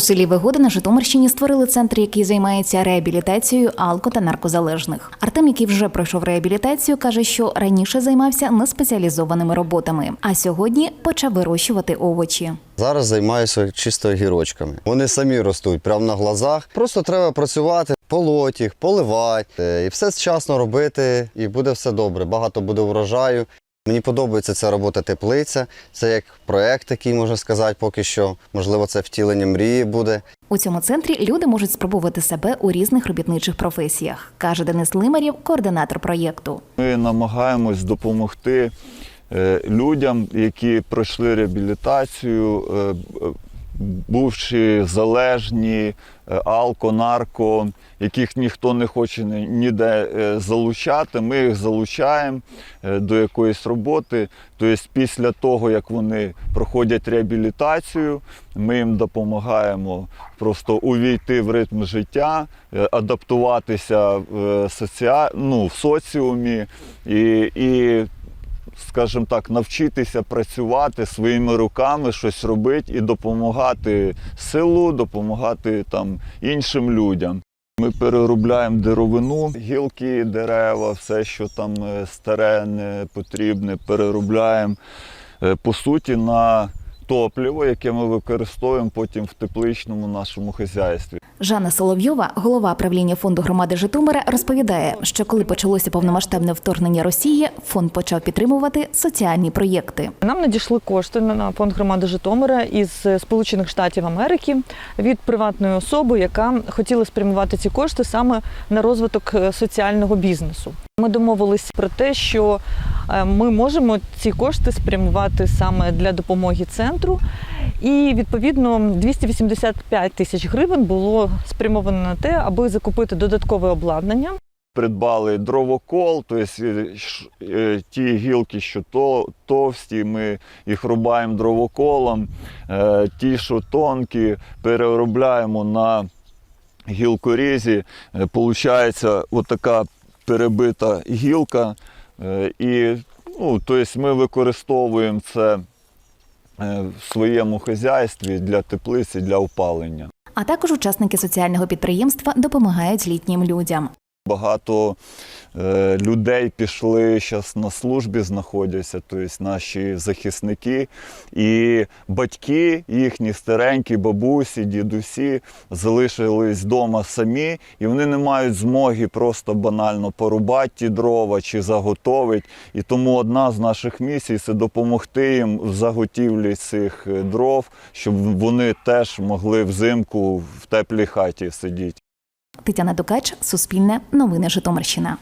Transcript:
У селі Вигода на Житомирщині створили центр, який займається реабілітацією алко та наркозалежних. Артем, який вже пройшов реабілітацію, каже, що раніше займався неспеціалізованими роботами, а сьогодні почав вирощувати овочі. Зараз займаюся чисто огірочками. Вони самі ростуть прямо на глазах. Просто треба працювати, полоть їх, поливати е, і все вчасно робити, і буде все добре. Багато буде урожаю. Мені подобається ця робота теплиця. Це як проект, такий можна сказати, поки що. Можливо, це втілення мрії буде. У цьому центрі люди можуть спробувати себе у різних робітничих професіях, каже Денис Лимарів, координатор проєкту. Ми намагаємось допомогти е, людям, які пройшли реабілітацію, бувши залежні, е, алко, нарко, яких ніхто не хоче ніде е, залучати. Ми їх залучаємо е, до якоїсь роботи. Тобто, після того, як вони проходять реабілітацію, ми їм допомагаємо просто увійти в ритм життя, адаптуватися в, соціа... ну, в соціумі і, і скажімо так, навчитися працювати своїми руками, щось робити і допомагати селу, допомагати там іншим людям. Ми переробляємо деревину, гілки, дерева, все, що там е, старе, не потрібне, переробляємо е, по суті на топливо, яке ми використовуємо потім в тепличному нашому хазяйстві. Жанна Соловйова, голова правління фонду громади Житомира, розповідає, що коли почалося повномасштабне вторгнення Росії, фонд почав підтримувати соціальні проєкти. Нам надійшли кошти на- фонд громади Житомира із Сполучених Штатів Америки від приватної особи, яка хотіла спрямувати ці кошти саме на розвиток е, соціального бізнесу. Ми домовилися про те, що е, ми можемо ці кошти спрямувати саме для допомоги центру. І відповідно 285 тисяч гривень було спрямовано на те, аби закупити додаткове обладнання. придбали дровокол, тобто ті гілки, що то, товсті, ми їх рубаємо дровоколом, ті, що тонкі, переробляємо на гілкорізі. Получається отака перебита гілка. Е, І ну, тобто ми використовуємо це е, в своєму хазяйстві для теплиці, для опалення. А також учасники соціального підприємства допомагають літнім людям. Багато е, людей пішли зараз на службі, знаходяться, тобто наші захисники, і батьки їхні старенькі, бабусі, дідусі залишились вдома самі, і вони не мають змоги просто банально порубати ті дрова чи заготовити. І тому одна з наших місій це допомогти їм в заготівлі цих е, дров, щоб вони теж могли взимку в теплій хаті сидіти. Тетяна Дукач, Суспільне, Новини Житомирщина.